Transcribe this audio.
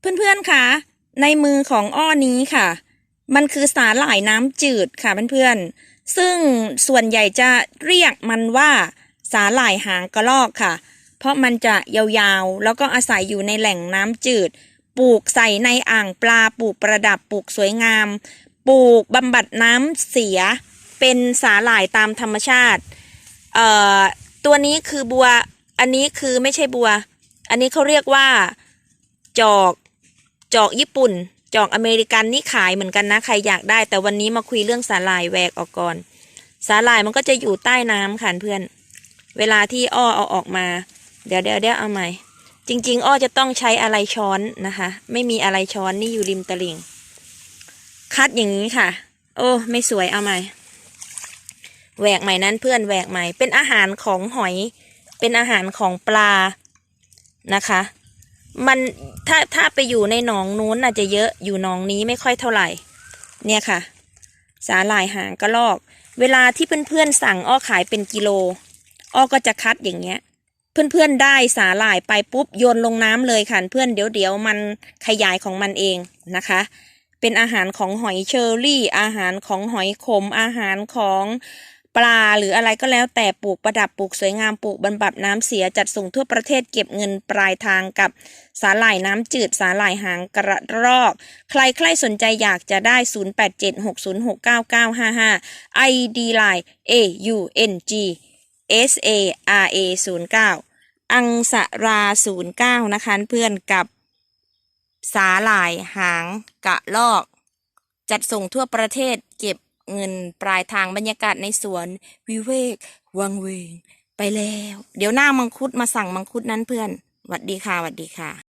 เพื่อนๆคะในมือของอ้อนี้ค่ะ มันคือสาหร่ายน้ำจืดค่ะเพื่อนๆ ซึ่งส่วนใหญ่จะเรียกมันว่าสาหร่ายหางกระรอกค่ะ เพราะมันจะยาวๆ แล้วก็อาศัยอยู่ในแหล่งน้ำจืด ปลูกใส่ในอ่างปลา ปลูกประดับ ปลูกสวยงาม ปลูกบำบัดน้ำเสีย เป็นสาหร่ายตามธรรมชาติ เอ่อ ตัวนี้คือบัว อันนี้คือไม่ใช่บัว อันนี้เขาเรียกว่า จอก จอกญี่ปุ่น จอกอเมริกันนี่ขายเหมือนกันนะใครอยากได้ แต่วันนี้มาคุยเรื่องสาหร่ายแหวกออกก่อน สาหร่ายมันก็จะอยู่ใต้น้ำค่ะเพื่อน เวลาที่อ้อเอาออกมา เดี๋ยวเดี๋ยวเดี๋ยวเอาใหม่ จริง ๆ อ้อจะต้องใช้อะไรช้อนนะคะ ไม่มีอะไรช้อนนี่อยู่ริมตลิ่ง คัดอย่างนี้ค่ะ โอ้ ไม่สวยเอาใหม่แหวกใหม่นั้นเพื่อนแหวกใหม่ เป็นอาหารของหอย เป็นอาหารของปลานะคะ มันถ้าถ้าไปอยู่ในหนองนู้นน่ะจะเยอะอยู่หนองนี้ไม่ค่อยเท่าไหร่ เนี่ยค่ะ สาหร่ายหางกระลอก เวลาที่เพื่อนๆสั่งอ้อขายเป็นกิโล อ้อก็จะคัดอย่างเงี้ย เพื่อนๆได้สาหร่ายไปปุ๊บโยนลงน้ำเลยค่ะเพื่อนเดี๋ยวเดี๋ยวมันขยายของมันเองนะคะ เป็นอาหารของหอยเชอรี่ อาหารของหอยขมอาหารของ ปลาหรืออะไรก็แล้วแต่ปลูกประดับปลูกสวยงามปลูกบรรบับน้ำเสียจัดส่งทั่วประเทศเก็บเงินปลายทางกับสาหร่ายน้ำจืดสาหร่ายหางกระรอก ใครใครสนใจอยากจะได้ 0876069955 ID Line A U N G S A R A 09อังสรา 09 นะคะเพื่อนกับสาหร่ายหางกระลอก จัดส่งทั่วประเทศเก็บ เงินปลายทางบรรยากาศในสวน วิเวก วังเวง ไปแล้ว เดี๋ยวหน้ามังคุดมาสั่งมังคุดนั้นเพื่อนหวัดดีค่ะหวัดดีค่ะ